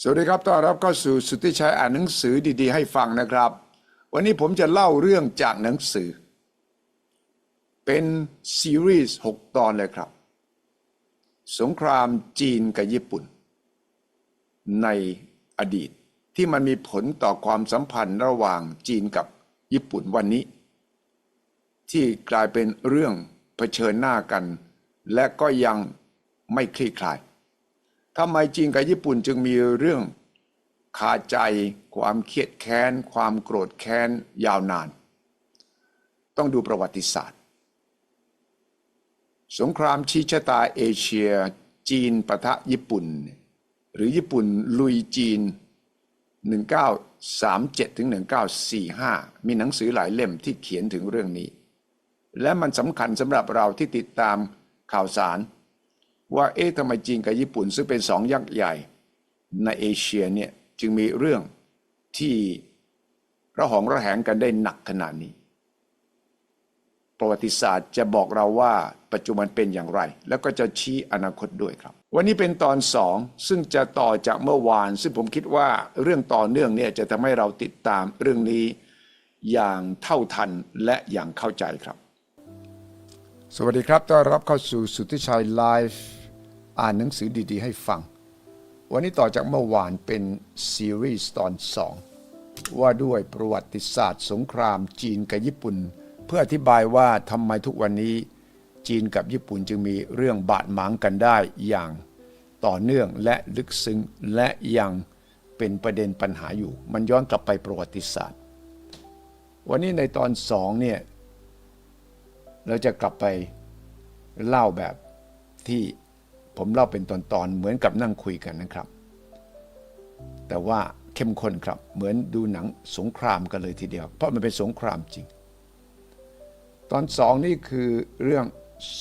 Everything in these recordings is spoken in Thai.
สวัสดีครับต้อนรับเข้าสู่สุทธิชัยอ่านหนังสือดีๆ ให้ฟังนะครับ วันนี้ผมจะเล่าเรื่องจากหนังสือ เป็นซีรีส์ 6 ตอนเลยครับ สงครามจีนกับญี่ปุ่น ในอดีตที่มันมีผลต่อความสัมพันธ์ระหว่างจีนกับญี่ปุ่นวันนี้ ที่กลายเป็นเรื่องเผชิญหน้ากัน และก็ยังไม่คลี่คลาย ทำไมจีนกับญี่ปุ่นจึงมีเรื่องคาใจความเครียดแค้น ความโกรธแค้นยาวนาน ต้องดูประวัติศาสตร์ สงครามชี้ชะตาเอเชีย จีนปะทะญี่ปุ่น หรือญี่ปุ่นลุยจีน 1937ถึง1945 มีหนังสือหลายเล่มที่เขียนถึงเรื่องนี้ และมันสำคัญสำหรับเราที่ติดตามข่าวสาร ว่าเอ๊ะทำไมจีนกับญี่ปุ่น ซึ่งเป็นสองยักษ์ใหญ่ในเอเชียเนี่ยจึงมีเรื่องที่ระหองระแหงกันได้หนักขนาดนี้ ประวัติศาสตร์จะบอกเราว่าปัจจุบันเป็นอย่างไร แล้วก็จะชี้อนาคตด้วยครับ วันนี้เป็นตอนสองซึ่งจะต่อจากเมื่อวาน ซึ่งผมคิดว่าเรื่องต่อเนื่องเนี่ยจะทำให้เราติดตามเรื่องนี้อย่างเท่าทันและอย่างเข้าใจครับ สวัสดีครับต้อนรับเข้าสู่สุทธิชัยไลฟ์ อ่านหนังสือดี ๆ ให้ฟัง วันนี้ต่อจากเมื่อวานเป็นซีรีส์ตอนสองว่าด้วยประวัติศาสตร์ สงครามจีนกับญี่ปุ่น เพื่ออธิบายว่าทำไมทุกวันนี้ จีนกับญี่ปุ่นจึงมีเรื่องบาดหมางกันได้อย่างต่อเนื่องและลึกซึ้งและยังเป็นประเด็นปัญหาอยู่ มันย้อนกลับไปประวัติศาสตร์ วันนี้ในตอนสองเนี่ยเราจะกลับไปเล่าแบบที่ ผมเล่าเป็นตอนๆเหมือนกับนั่งคุยกันนะครับ แต่ว่าเข้มข้นครับ เหมือนดูหนังสงครามกันเลยทีเดียว เพราะมันเป็นสงครามจริง ตอนสองนี่คือเรื่อง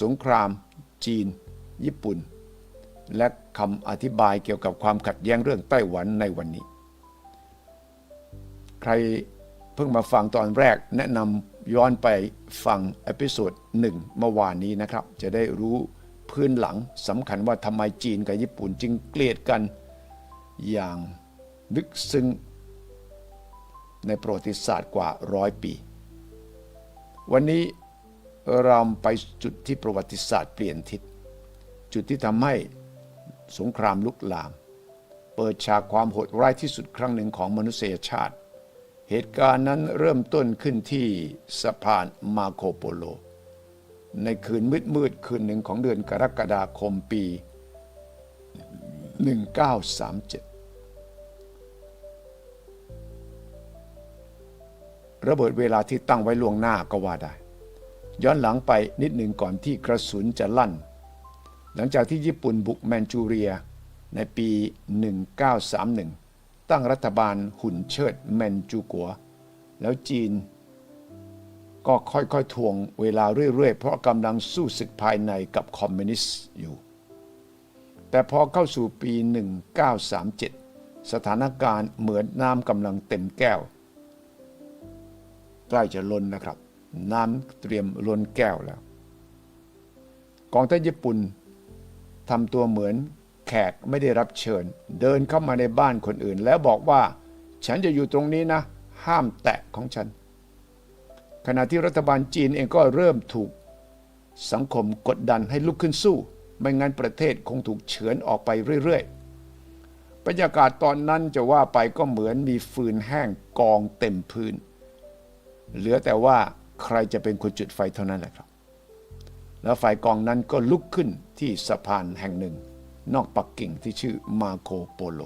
สงคราม จีน ญี่ปุ่น และคำอธิบายเกี่ยวกับความขัดแย้งเรื่องไต้หวันในวันนี้ ใครเพิ่งมาฟังตอนแรกแนะนำย้อนไปฟังเอพิโซดหนึ่งเมื่อวานนี้นะครับ จะได้รู้ พื้นหลังสำคัญว่าทำไมจีนกับญี่ปุ่นจึงเกลียดกันอย่างลึกซึ้งในประวัติศาสตร์กว่าร้อยปี วันนี้เราไปจุดที่ประวัติศาสตร์เปลี่ยนทิศ จุดที่ทำให้สงครามลุกลาม เปิดฉากความโหดร้ายที่สุดครั้งหนึ่งของมนุษยชาติ เหตุการณ์นั้นเริ่มต้นขึ้นที่สะพานมาโคโปโล ในคืนมืดๆคืนหนึ่งของเดือนกรกฎาคมปี 1937 ระเบิดเวลาที่ตั้งไว้ล่วงหน้าก็ว่าได้ ย้อนหลังไปนิดหนึ่งก่อนที่กระสุนจะลั่น หลังจากที่ญี่ปุ่นบุกแมนจูเรียในปี 1931 ตั้งรัฐบาลหุ่นเชิดแมนจูกัว แล้วจีน ก็ค่อยๆทวงเวลาเรื่อยๆ เพราะกำลังสู้ศึกภายในกับคอมมิวนิสต์อยู่ แต่พอเข้าสู่ปี 1937 สถานการณ์เหมือนน้ำกำลังเต็มแก้ว ใกล้จะล้นนะครับ น้ำเตรียมล้นแก้วแล้ว กองทัพญี่ปุ่นทำตัวเหมือนแขกไม่ได้รับเชิญ เดินเข้ามาในบ้านคนอื่น แล้วบอกว่า ฉันจะอยู่ตรงนี้นะ ห้ามแตะของฉัน ขณะที่รัฐบาลจีนเองก็เริ่มถูกสังคมกดดันให้ลุกขึ้นสู้ ไม่งั้นประเทศคงถูกเฉือนออกไปเรื่อยๆ บรรยากาศตอนนั้นจะว่าไปก็เหมือนมีฟืนแห้งกองเต็มพื้น เหลือแต่ว่าใครจะเป็นคนจุดไฟเท่านั้นแหละครับ แล้วไฟกองนั้นก็ลุกขึ้นที่สะพานแห่งหนึ่ง นอกปักกิ่งที่ชื่อมาโคโปโล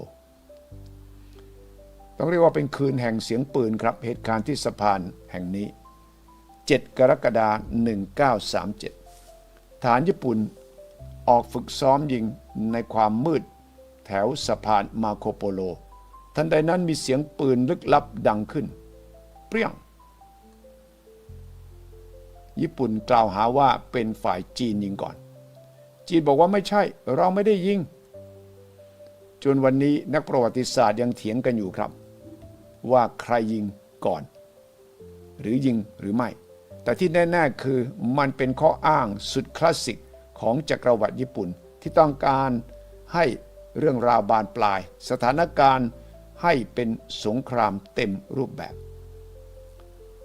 ต้องเรียกว่าเป็นคืนแห่งเสียงปืนครับเหตุการณ์ที่สะพานแห่งนี้ 7 กรกฎาคม1937 ฐานญี่ปุ่นออกฝึกซ้อมยิงในความมืดแถวสะพานมาโคโปโล ทันใดนั้นมีเสียงปืนลึกลับดังขึ้น เปรี้ยง ญี่ปุ่นกล่าวหาว่าเป็นฝ่ายจีนยิงก่อน จีนบอกว่าไม่ใช่เราไม่ได้ยิง จนวันนี้นักประวัติศาสตร์ยังเถียงกันอยู่ครับ ว่าใครยิงก่อน หรือยิงหรือไม่ แต่ที่แน่ๆคือมันเป็นข้ออ้างสุดคลาสสิกของจักรวรรดิญี่ปุ่น ที่ต้องการให้เรื่องราวบานปลาย สถานการณ์ให้เป็นสงครามเต็มรูปแบบ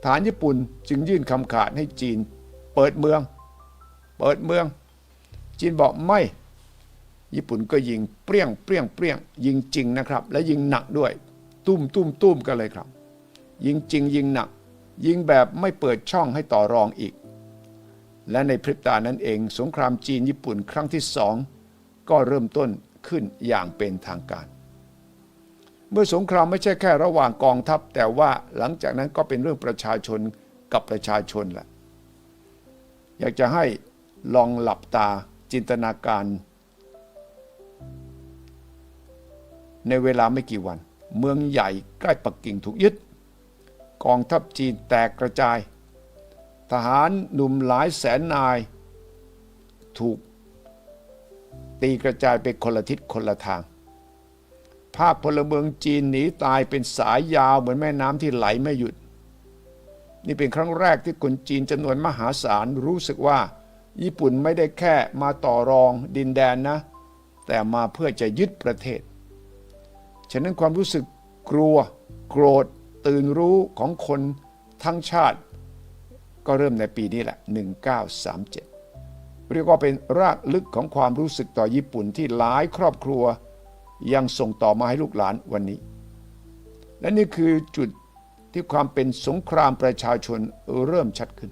ฐานญี่ปุ่นจึงยื่นคำขาดให้จีน เปิดเมือง เปิดเมือง จีนบอกไม่ ญี่ปุ่นก็ยิงเปรี้ยงเปรี้ยงเปรี้ยงยิงจริงนะครับ และยิงหนักด้วย ตุ้มตุ้มตุ้มกันเลยครับ ยิงจริงยิงหนัก ยิงแบบไม่เปิดช่องให้ต่อรองอีก และในพริบตานั้นเอง สงครามจีนญี่ปุ่นครั้งที่สองก็เริ่มต้นขึ้นอย่างเป็นทางการ เมื่อสงครามไม่ใช่แค่ระหว่างกองทัพ แต่ว่าหลังจากนั้นก็เป็นเรื่องประชาชนกับประชาชนแหละอยากจะให้ลองหลับตาจินตนาการ ในเวลาไม่กี่วัน เมืองใหญ่ใกล้ปักกิ่งถูกยึด กองทัพจีนแตกกระจาย ทหารหนุ่มหลายแสนนาย ถูกตีกระจายไปคนละทิศคนละทาง ภาพพลเมืองจีนหนีตายเป็นสายยาวเหมือนแม่น้ำที่ไหลไม่หยุด นี่เป็นครั้งแรกที่คนจีนจำนวนมหาศาลรู้สึกว่า ญี่ปุ่นไม่ได้แค่มาต่อรองดินแดนนะ แต่มาเพื่อจะยึดประเทศ ฉะนั้นความรู้สึกกลัว โกรธ ตื่นรู้ของคนทั้งชาติ ก็เริ่มในปีนี้แหละ 1937 เรียกว่าเป็นรากลึกของความรู้สึกต่อญี่ปุ่นที่หลายครอบครัวยังส่งต่อมาให้ลูกหลานวันนี้ และนี่คือจุดที่ความเป็นสงครามประชาชนเริ่มชัดขึ้น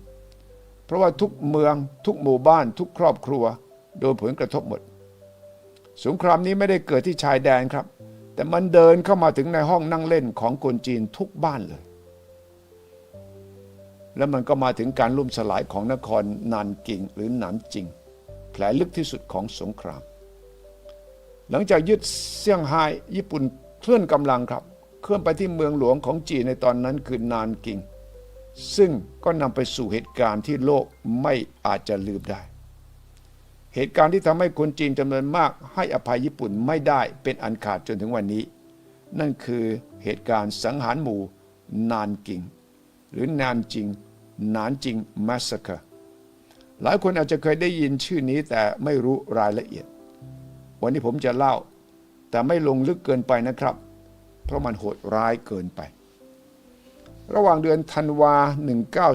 เพราะว่าทุกเมืองทุกหมู่บ้านทุกครอบครัว โดนผลกระทบหมด สงครามนี้ไม่ได้เกิดที่ชายแดนครับ แต่มันเดินเข้ามาถึงในห้องนั่งเล่นของคนจีนทุกบ้านเลย แล้วมันก็มาถึงการล่มสลายของนครนานกิงหรือหนานจิง แผลลึกที่สุดของสงคราม หลังจากยึดเซี่ยงไฮ้ญี่ปุ่นเคลื่อนกำลังครับ เคลื่อนไปที่เมืองหลวงของจีนในตอนนั้นคือนานกิง ซึ่งก็นำไปสู่เหตุการณ์ที่โลกไม่อาจจะลืมได้ เหตุการณ์ที่ทำให้คนจีนจำนวนมาก ให้อภัยญี่ปุ่นไม่ได้เป็นอันขาดจนถึงวันนี้ นั่นคือเหตุการณ์สังหารหมู่นานกิง หรือนานจิง นานจิงมาสเซอร์หลายคนอาจจะเคยได้ยินชื่อนี้แต่ไม่รู้รายละเอียด วันนี้ผมจะเล่า แต่ไม่ลงลึกเกินไปนะครับ เพราะมันโหดร้ายเกินไป ระหว่างเดือนธันวา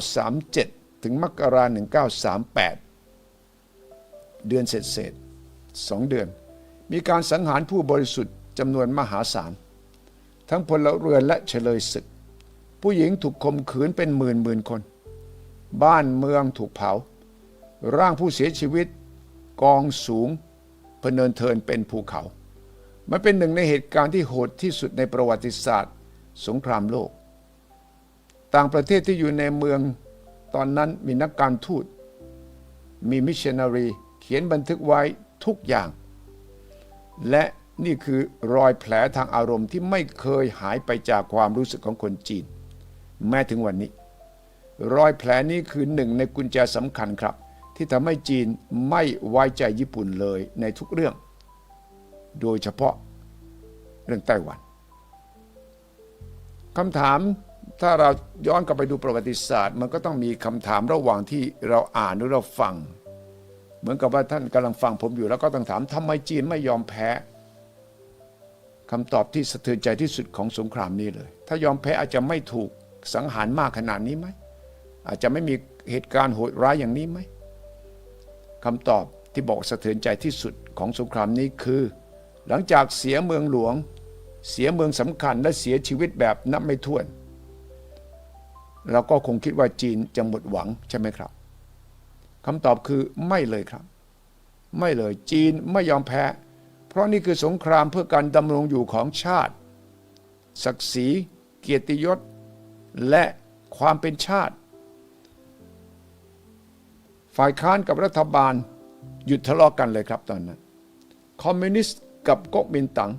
1937 ถึงมกรา 1938 เดือนเศษเศษสองเดือน มีการสังหารผู้บริสุทธิ์จำนวนมหาศาล ทั้งพลเรือนและเฉลยศึก ผู้หญิงถูกข่มขืนเป็นหมื่นหมื่นคน บ้านเมืองถูกเผา ร่างผู้เสียชีวิต กองสูงพเนินเทินเป็นภูเขา มันเป็นหนึ่งในเหตุการณ์ที่โหดที่สุดในประวัติศาสตร์ สงครามโลก ต่างประเทศที่อยู่ในเมืองตอนนั้นมีนักการทูต มีมิชชันนารี ขียนบันทึกไว้ทุกอย่าง และนี่คือรอยแผลทางอารมณ์ที่ไม่เคยหายไปจากความรู้สึกของคนจีน แม้ถึงวันนี้ รอยแผลนี้คือหนึ่งในกุญแจสำคัญครับ ที่ทำให้จีนไม่ไว้ใจญี่ปุ่นเลยในทุกเรื่อง โดยเฉพาะเรื่องไต้หวันคำถามถ้าเราย้อนกลับไปดูประวัติศาสตร์ มันก็ต้องมีคำถามระหว่างที่เราอ่านหรือเราฟัง เหมือนกับว่าท่านกำลังฟังผมอยู่แล้วก็ต้องถามทำไมจีนไม่ยอมแพ้คำตอบที่สะเทือนใจที่สุดของสงครามนี้เลย ถ้ายอมแพ้อาจจะไม่ถูกสังหารมากขนาดนี้ไหมอาจจะไม่มีเหตุการณ์โหดร้ายอย่างนี้ไหมคำตอบที่บอกสะเทือนใจที่สุดของสงครามนี้คือ หลังจากเสียเมืองหลวง เสียเมืองสำคัญและเสียชีวิตแบบนับไม่ถ้วน เราก็คงคิดว่าจีนจะหมดหวังใช่ไหมครับ คำตอบคือไม่เลยครับ ไม่เลยจีนไม่ยอมแพ้ เพราะนี่คือสงครามเพื่อการดำรงอยู่ของชาติ ศักดิ์ศรี เกียรติยศ และความเป็นชาติ ฝ่ายค้านกับรัฐบาลหยุดทะเลาะกกันเลยครับตอนนั้น คอมมิวนิสต์กับก๊กมินตั๋ง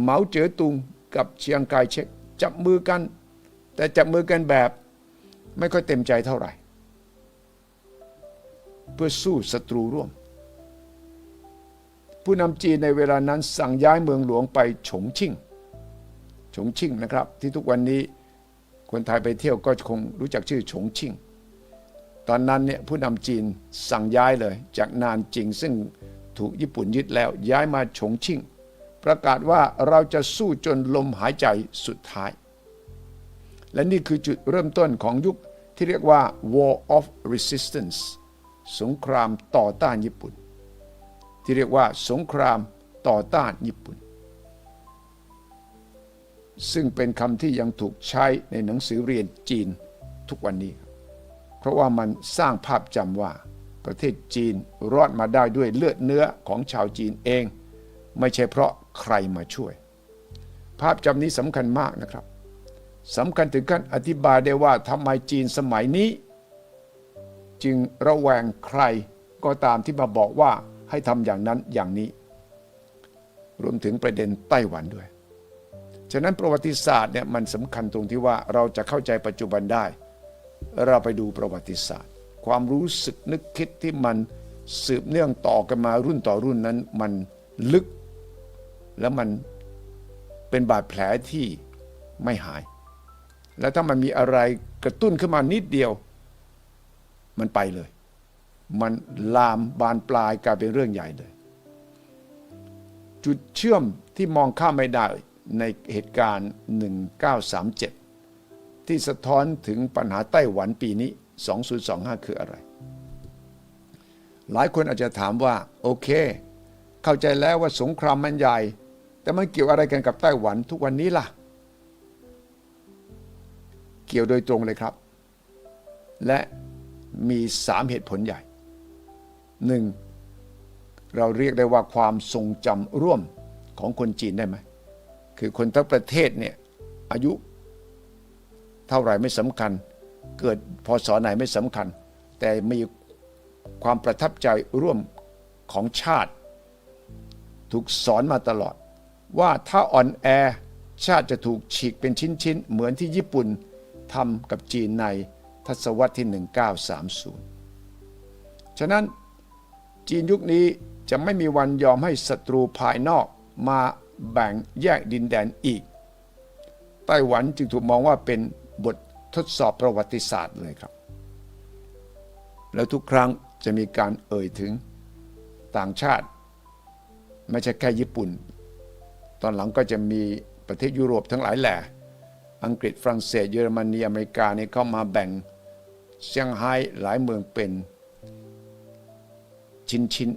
เหมาเจ๋อตุงกับเชียงกายเช็กจับมือกัน แต่จับมือกันแบบไม่ค่อยเต็มใจเท่าไหร่ เพื่อสู้ศัตรูร่วม ผู้นำจีนในเวลานั้นสั่งย้ายเมืองหลวงไปฉงชิ่งฉงชิ่งนะครับ ที่ทุกวันนี้คนไทยไปเที่ยวก็คงรู้จักชื่อฉงชิ่ง ตอนนั้นเนี่ยผู้นำจีนสั่งย้ายเลย จากนานจริงซึ่งถูกญี่ปุ่นยึดแล้วย้ายมาฉงชิ่ง ประกาศว่าเราจะสู้จนลมหายใจสุดท้าย และนี่คือจุดเริ่มต้นของยุคที่เรียกว่า War of Resistance สงครามต่อต้านญี่ปุ่น ที่เรียกว่าสงครามต่อต้านญี่ปุ่น ซึ่งเป็นคำที่ยังถูกใช้ในหนังสือเรียนจีนทุกวันนี้ เพราะว่ามันสร้างภาพจำว่า ประเทศจีนรอดมาได้ด้วยเลือดเนื้อของชาวจีนเอง ไม่ใช่เพราะใครมาช่วย ภาพจำนี้สำคัญมากนะครับสำคัญถึงขั้นอธิบายได้ว่าทำไมจีนสมัยนี้ จึงระแวงใครก็ตามที่มาบอกว่าให้ทำอย่างนั้นอย่างนี้ รวมถึงประเด็นไต้หวันด้วย ฉะนั้นประวัติศาสตร์เนี่ยมันสำคัญตรงที่ว่าเราจะเข้าใจปัจจุบันได้ เราไปดูประวัติศาสตร์ ความรู้สึกนึกคิดที่มันสืบเนื่องต่อกันมารุ่นต่อรุ่นนั้นมันลึก แล้วมันเป็นบาดแผลที่ไม่หาย แล้วถ้ามันมีอะไรกระตุ้นขึ้นมานิดเดียว มันไปเลย มันลามบานปลายกลายเป็นเรื่องใหญ่เลย จุดเชื่อมที่มองข้ามไม่ได้ในเหตุการณ์ 1937 ที่สะท้อนถึงปัญหาไต้หวันปีนี้ 2025 คืออะไร หลายคนอาจจะถามว่า โอเค เข้าใจแล้วว่าสงครามมันใหญ่ แต่มันเกี่ยวอะไรกันกับไต้หวันทุกวันนี้ล่ะ เกี่ยวโดยตรงเลยครับ และ มีสามเหตุผลใหญ่หนึ่งเราเรียกได้ว่าความทรงจำร่วมของคนจีนได้ไหมคือคนทั้งประเทศเนี่ยอายุเท่าไหร่ไม่สำคัญ เกิดพศไหนไม่สำคัญ แต่มีความประทับใจร่วมของชาติ ถูกสอนมาตลอด ว่าถ้าอ่อนแอชาติจะถูกฉีกเป็นชิ้นๆ เหมือนที่ญี่ปุ่นทำกับจีนใน ทศวรรษที่ 1930 ฉะนั้นจีนยุคนี้จะไม่มีวันยอมให้ศัตรูภายนอกมาแบ่งแยกดินแดนอีก ไต้หวันจึงถูกมองว่าเป็นบททดสอบประวัติศาสตร์เลยครับ แล้วทุกครั้งจะมีการเอ่ยถึงต่างชาติ ไม่ใช่แค่ญี่ปุ่น ตอนหลังก็จะมีประเทศยุโรปทั้งหลายแหล่อังกฤษฝรั่งเศสเยอรมนีอเมริกานี่เข้ามาแบ่ง เซี่ยงไฮ้หลายเมืองเป็นชิ้น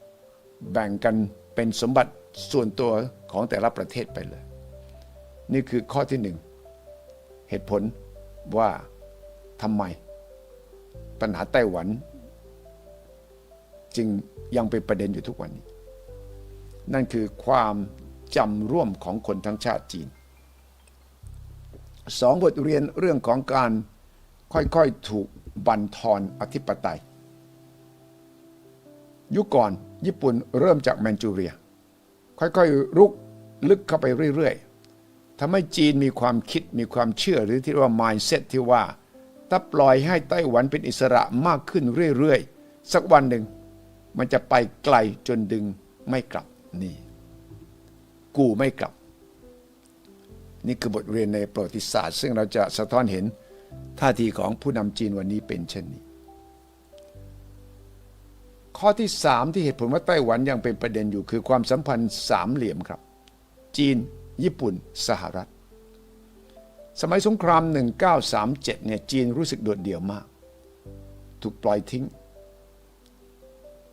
ๆแบ่งกันเป็นสมบัติส่วนตัวของแต่ละประเทศไปเลย นี่คือข้อที่หนึ่งเหตุผลว่าทำไม ปัญหาไต้หวัน จึงยังเป็นประเด็นอยู่ทุกวันนี้ นั่นคือความจำร่วมของคนทั้งชาติจีนสองบทเรียนเรื่องของการ ค่อยๆ ถูกบันทอนอธิปไตย ยุคก่อนญี่ปุ่นเริ่มจากแมนจูเรีย ค่อยๆ รุกลึกเข้าไปเรื่อยๆทำให้จีนมีความคิดมีความเชื่อหรือที่เรียกว่า mindset ที่ว่า ถ้าปล่อยให้ไต้หวันเป็นอิสระมากขึ้นเรื่อยๆ สักวันหนึ่ง มันจะไปไกลจนดึงไม่กลับนี่กูไม่กลับ นี่คือบทเรียนในประวัติศาสตร์ ซึ่งเราจะสะท้อนเห็น ท่าทีของผู้นำจีนวันนี้เป็นเช่นนี้ ข้อที่สามที่เหตุผลว่าไต้หวันยังเป็นประเด็นอยู่คือความสัมพันธ์สามเหลี่ยมครับ จีน ญี่ปุ่น สหรัฐ สมัยสงคราม 1937 เนี่ยจีนรู้สึกโดดเดี่ยวมาก ถูกปล่อยทิ้ง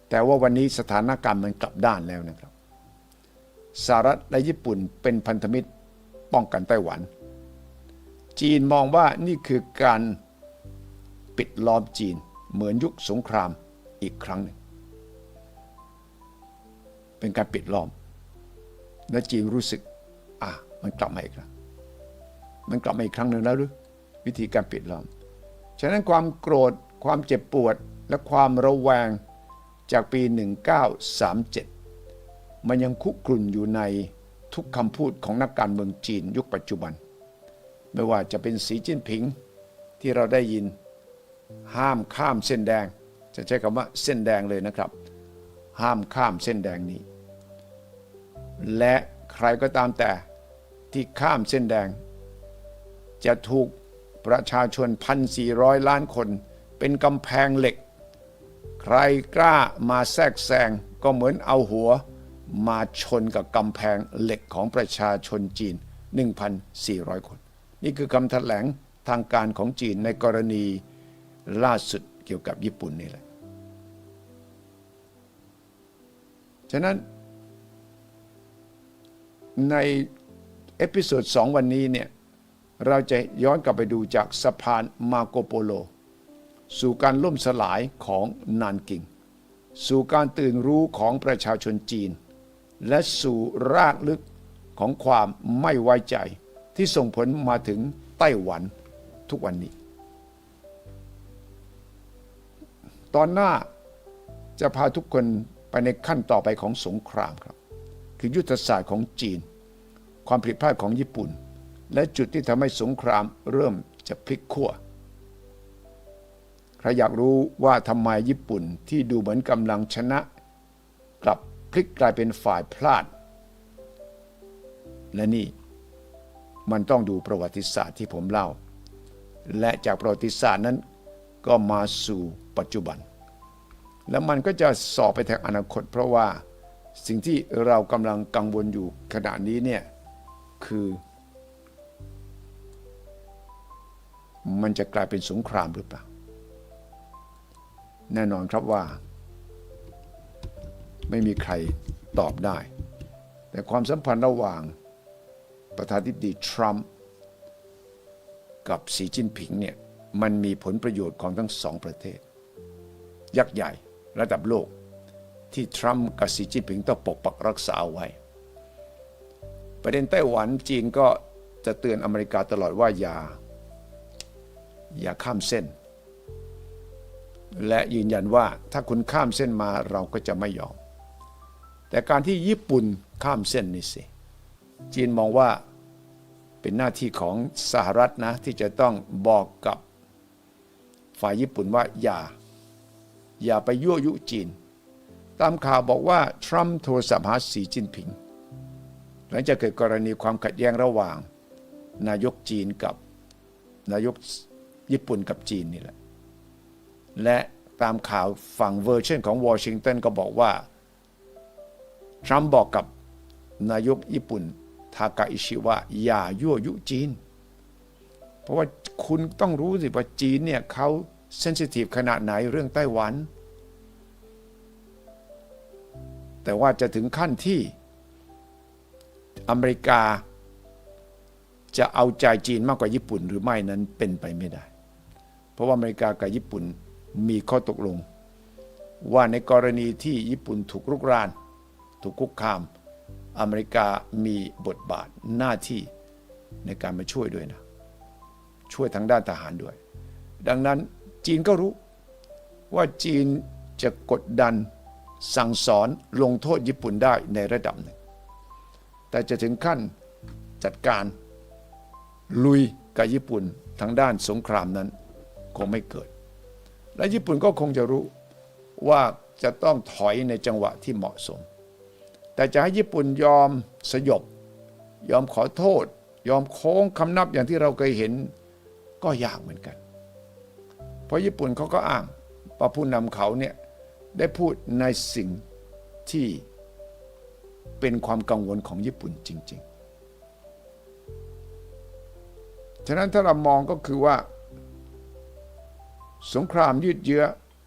แต่ว่าวันนี้สถานการณ์มันกลับด้านแล้วนะครับสหรัฐและญี่ปุ่นเป็นพันธมิตรป้องกันไต้หวัน จีนมองว่านี่คือการปิดล้อมจีนเหมือนยุคสงครามอีกครั้งหนึ่ง เป็นการปิดล้อม และจีนรู้สึก อะมันกลับมาอีกแล้วมันกลับมาอีกครั้งหนึ่งแล้วหรือวิธีการปิดล้อม ฉะนั้นความโกรธความเจ็บปวดและความระแวงจากปี 1937 มันยังคุกรุ่นอยู่ในทุกคำพูดของนักการเมืองจีนยุคปัจจุบัน ไม่ว่าจะเป็นสีจิ้นผิงที่เราได้ยินห้ามข้ามเส้นแดง จะใช้คำว่าเส้นแดงเลยนะครับ ห้ามข้ามเส้นแดงนี้ และใครก็ตามแต่ที่ข้ามเส้นแดง จะถูกประชาชน 1,400 ล้านคน เป็นกำแพงเหล็ก ใครกล้ามาแทรกแซงก็เหมือนเอาหัว มาชนกับกำแพงเหล็กของประชาชนจีน 1,400 คน นี่คือคำแถลงทางการของจีนในกรณีล่าสุดเกี่ยวกับญี่ปุ่นนี่แหละ ฉะนั้นในเอพิโซด2วันนี้เนี่ยเราจะย้อนกลับไปดูจากสะพานมาโกโปโล สู่การล่มสลายของนานกิง สู่การตื่นรู้ของประชาชนจีน และสู่รากลึกของความไม่ไว้ใจ ที่ส่งผลมาถึงไต้หวันทุกวันนี้ ตอนหน้าจะพาทุกคนไปในขั้นต่อไปของสงครามครับ คือยุทธศาสตร์ของจีน ความผิดพลาดของญี่ปุ่น และจุดที่ทำให้สงครามเริ่มจะพลิกขั้วใครอยากรู้ว่าทำไมญี่ปุ่นที่ดูเหมือนกำลังชนะ กลับพลิกกลายเป็นฝ่ายพลาด และนี่ มันต้องดูประวัติศาสตร์ที่ผมเล่า และจากประวัติศาสตร์นั้นก็มาสู่ปัจจุบัน แล้วมันก็จะสอบไปทางอนาคต เพราะว่าสิ่งที่เรากำลังกังวลอยู่ขณะนี้เนี่ยคือ มันจะกลายเป็นสงครามหรือเปล่า แน่นอนครับว่า ไม่มีใครตอบได้ แต่ความสัมพันธ์ระหว่าง ประธานาธิบดีทรัมป์กับสีจิ้นผิงเนี่ยมันมีผลประโยชน์ของทั้งสองประเทศ ยักษ์ใหญ่ระดับโลก ที่ทรัมป์กับสีจิ้นผิงต้องปกปักรักษาเอาไว้ ประเด็นไต้หวันจีนก็จะเตือนอเมริกาตลอดว่าอย่า อย่าข้ามเส้น และยืนยันว่าถ้าคุณข้ามเส้นมาเราก็จะไม่ยอม แต่การที่ญี่ปุ่นข้ามเส้นนี่สิ จีนมองว่าเป็นหน้าที่ของสหรัฐนะ ที่จะต้องบอกกับฝ่ายญี่ปุ่นว่าอย่า อย่าไปยั่วยุจีน ตามข่าวบอกว่า ทรัมป์โทรศัพท์หาสีจิ้นผิง หลังจากเกิดกรณีความขัดแย้งระหว่าง นายกจีนกับนายกญี่ปุ่นกับจีนนี่แหละ และตามข่าวฝั่งเวอร์ชันของวอชิงตันก็บอกว่า ทรัมป์บอกกับนายกญี่ปุ่น ทากาอิชิว่าอย่ายั่วยุจีน เพราะว่าคุณต้องรู้สิว่าจีนเนี่ยเขาเซนซิทีฟขนาดไหนเรื่องไต้หวัน แต่ว่าจะถึงขั้นที่อเมริกาจะเอาใจจีนมากกว่าญี่ปุ่นหรือไม่นั้นเป็นไปไม่ได้ เพราะว่าอเมริกากับญี่ปุ่นมีข้อตกลง ว่าในกรณีที่ญี่ปุ่นถูกรุกราน ถูกคุกคาม อเมริกามีบทบาทหน้าที่ในการมาช่วยด้วยนะ ช่วยทางด้านทหารด้วย ดังนั้นจีนก็รู้ว่าจีนจะกดดันสั่งสอนลงโทษญี่ปุ่นได้ในระดับหนึ่ง แต่จะถึงขั้นจัดการลุยกับญี่ปุ่นทางด้านสงครามนั้นคงไม่เกิด และญี่ปุ่นก็คงจะรู้ว่าจะต้องถอยในจังหวะที่เหมาะสม แต่จะให้ญี่ปุ่นยอมสยบ ยอมขอโทษ ยอมโค้งคำนับอย่างที่เราเคยเห็นก็ยากเหมือนกัน เพราะญี่ปุ่นเขาก็อ้างว่าผู้นำเขาเนี่ยได้พูดในสิ่งที่เป็นความกังวลของญี่ปุ่นจริง ๆ ฉะนั้นถ้าเรามองก็คือว่า สงครามยืดเยื้อ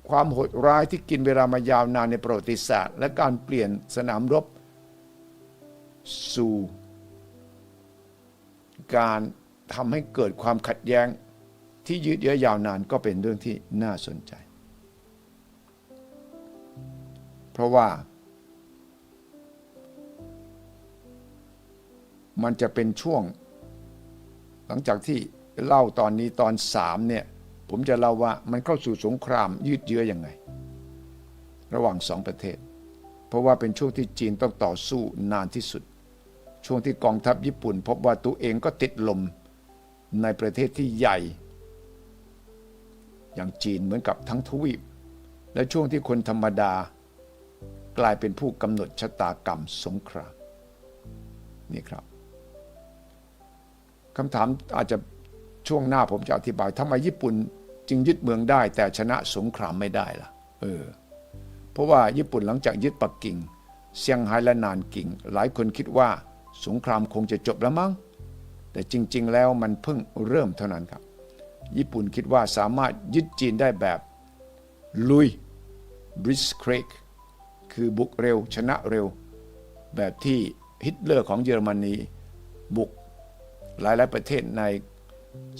ความโหดร้ายที่กินเวลามายาวนานในประวัติศาสตร์ และการเปลี่ยนสนามรบ สู่ การทำให้เกิดความขัดแย้งที่ยืดเยื้อยาวนานก็เป็นเรื่องที่น่าสนใจ เพราะว่า มันจะเป็นช่วง หลังจากที่เล่าตอนนี้ตอนสามเนี่ย ผมจะเล่าว่ามันเข้าสู่สงครามยืดเยื้อยังไง ระหว่างสองประเทศ เพราะว่าเป็นช่วงที่จีนต้องต่อสู้นานที่สุด ช่วงที่กองทัพญี่ปุ่น พบว่าตัวเองก็ติดลมในประเทศที่ใหญ่ อย่างจีนเหมือนกับทั้งทวีป และช่วงที่คนธรรมดากลายเป็นผู้กำหนดชะตากรรมสงครามนี่ครับคำถามอาจจะช่วงหน้าผมจะอธิบายทำไมญี่ปุ่นจึงยึดเมืองได้ แต่ชนะสงครามไม่ได้ล่ะเออเพราะว่าญี่ปุ่นหลังจากยึดปักกิ่งเซี่ยงไฮ้และนานกิงหลายคนคิดว่า สงครามคงจะจบแล้วมั้ง แต่จริง ๆ แล้วมันเพิ่งเริ่มเท่านั้นครับ ญี่ปุ่นคิดว่าสามารถยึดจีนได้แบบ ลุยบริสเครกคือบุกเร็วชนะเร็ว แบบที่ฮิตเลอร์ของเยอรมนีบุกหลาย ๆ ประเทศใน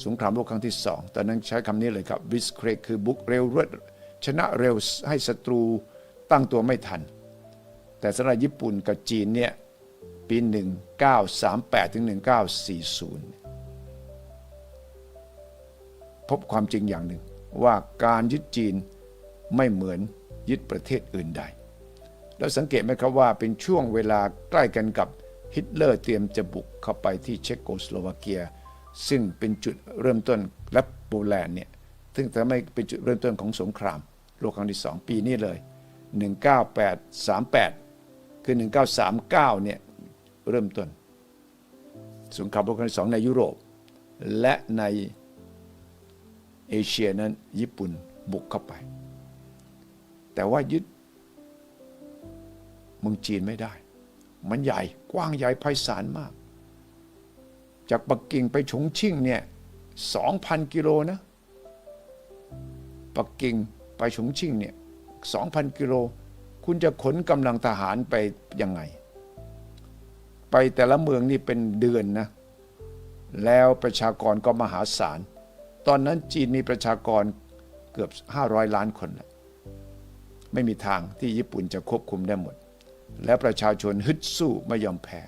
สงครามโลกครั้งที่สองตอนนั้นใช้คำนี้เลยครับบริสเครกคือบุกเร็วรวดชนะเร็วให้ศัตรูตั้งตัวไม่ทัน แต่สำหรับญี่ปุ่นกับจีนเนี่ย ปี 1938ถึง1940 พบความจริงอย่างหนึ่งว่าการยึดจีนไม่เหมือนยึดประเทศอื่นใด แล้วสังเกตไหมครับว่าเป็นช่วงเวลาใกล้กันกับฮิตเลอร์เตรียมจะบุกเข้าไปที่เชโกสโลวาเกีย ซึ่งเป็นจุดเริ่มต้นและโปแลนด์เนี่ยซึ่งทำให้เป็นจุดเริ่มต้นของสงคราม โลกครั้งที่สองปีนี้เลย 19838 คือ 1939เนี่ย เริ่มต้น สงครามโลกครั้งที่สองในยุโรป และในเอเชียนั้นญี่ปุ่นบุกเข้าไป แต่ว่ายึดเมืองจีนไม่ได้ มันใหญ่กว้างใหญ่ไพศาลมาก จากปักกิ่งไปฉงชิ่งเนี่ย2,000กิโลนะปักกิ่งไปฉงชิ่งเนี่ย2,000กิโล คุณจะขนกำลังทหารไปยังไง ไปแต่ละเมืองนี่เป็นเดือนนะ แล้วประชากรก็มหาศาล ตอนนั้นจีนมีประชากรเกือบ 500 ล้านคนแล้วไม่มีทางที่ญี่ปุ่นจะควบคุมได้หมด และประชาชนฮึดสู้ไม่ยอมแพ้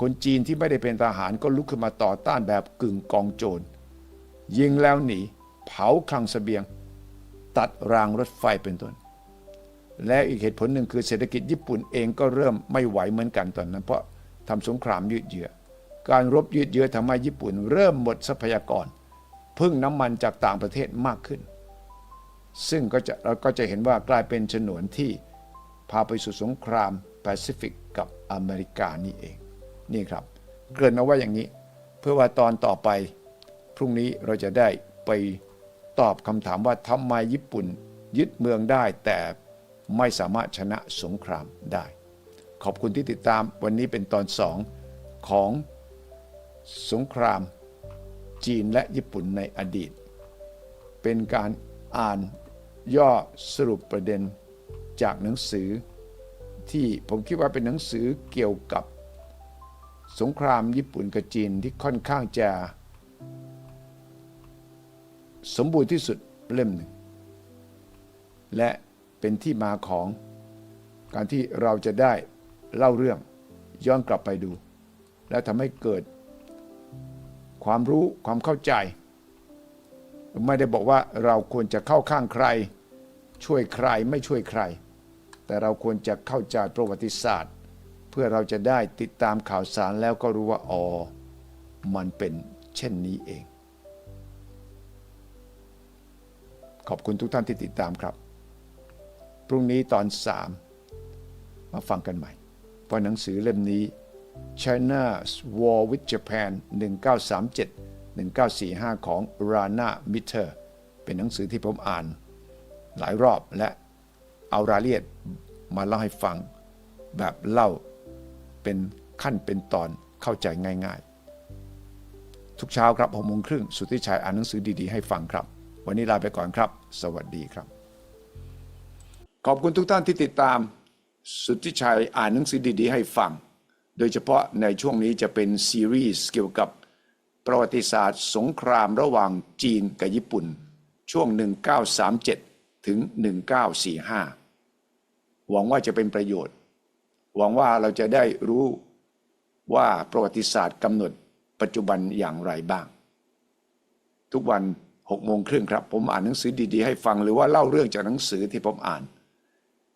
คนจีนที่ไม่ได้เป็นทหารก็ลุกขึ้นมาต่อต้านแบบกึ่งกองโจร ยิงแล้วหนี เผาคลังเสบียง ตัดรางรถไฟเป็นต้น และอีกเหตุผลหนึ่งคือเศรษฐกิจญี่ปุ่นเองก็เริ่มไม่ไหวเหมือนกันตอนนั้น เพราะทำสงครามยืดเยื้อการรบยืดเยื้อทำให้ญี่ปุ่น เริ่มหมดทรัพยากร พึ่งน้ำมันจากต่างประเทศมากขึ้น ซึ่งก็จะเราก็จะเห็นว่ากลายเป็นฉนวนที่พาไปสู่สงครามแปซิฟิกกับอเมริกานี่เอง นี่ครับ เกริ่นเอาไว้อย่างนี้ เพื่อว่าตอนต่อไป พรุ่งนี้เราจะได้ไปตอบคำถามว่าทำไมญี่ปุ่นยึดเมืองได้แต่ ไม่สามารถชนะสงครามได้ ขอบคุณที่ติดตามวันนี้เป็นตอนสองของสงครามจีนและญี่ปุ่นในอดีต เป็นการอ่านย่อสรุปประเด็นจากหนังสือ ที่ผมคิดว่าเป็นหนังสือเกี่ยวกับ สงครามญี่ปุ่นกับจีนที่ค่อนข้างจะ สมบูรณ์ที่สุดเล่มหนึ่งและ เป็นที่มาของการที่เราจะได้เล่าเรื่องย้อนกลับไปดู และทำให้เกิดความรู้ความเข้าใจ ไม่ได้บอกว่าเราควรจะเข้าข้างใคร ช่วยใครไม่ช่วยใคร แต่เราควรจะเข้าใจประวัติศาสตร์ เพื่อเราจะได้ติดตามข่าวสารแล้วก็รู้ว่าอ๋อมันเป็นเช่นนี้เอง ขอบคุณทุกท่านที่ติดตามครับ พรุ่งนี้ตอนสามมาฟังกันใหม่ เพราะหนังสือเล่มนี้ China's War with Japan 1937 1945 ของ Rana Mitter เป็นหนังสือที่ผมอ่าน หลายรอบและเอารายละเอียดมาเล่าให้ฟัง แบบเล่าเป็นขั้นเป็นตอนเข้าใจง่ายๆ ทุกเช้าครับหกโมงครึ่งสุทธิชัยอ่านหนังสือดีๆให้ฟังครับ วันนี้ลาไปก่อนครับ สวัสดีครับ ขอบคุณทุกท่านที่ติดตาม สุทธิชัยอ่านหนังสือดีๆ ให้ฟัง โดยเฉพาะในช่วงนี้จะเป็นซีรีส์เกี่ยวกับประวัติศาสตร์ สงครามระหว่างจีนกับญี่ปุ่น ช่วง 1937 ถึง 1945 หวังว่าจะเป็นประโยชน์ หวังว่าเราจะได้รู้ว่าประวัติศาสตร์กำหนดปัจจุบันอย่างไรบ้าง ทุกวัน6โมงครึ่งครับ ผมอ่านหนังสือดีๆ ให้ฟังหรือว่าเล่าเรื่องจากหนังสือที่ผมอ่าน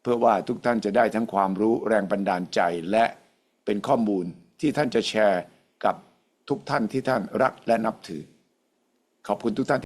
เพื่อว่าทุกท่านจะได้ทั้งความรู้แรงบันดาลใจและเป็นข้อมูลที่ท่านจะแชร์กับทุกท่านที่ท่านรักและนับถือ ขอบคุณทุกท่าน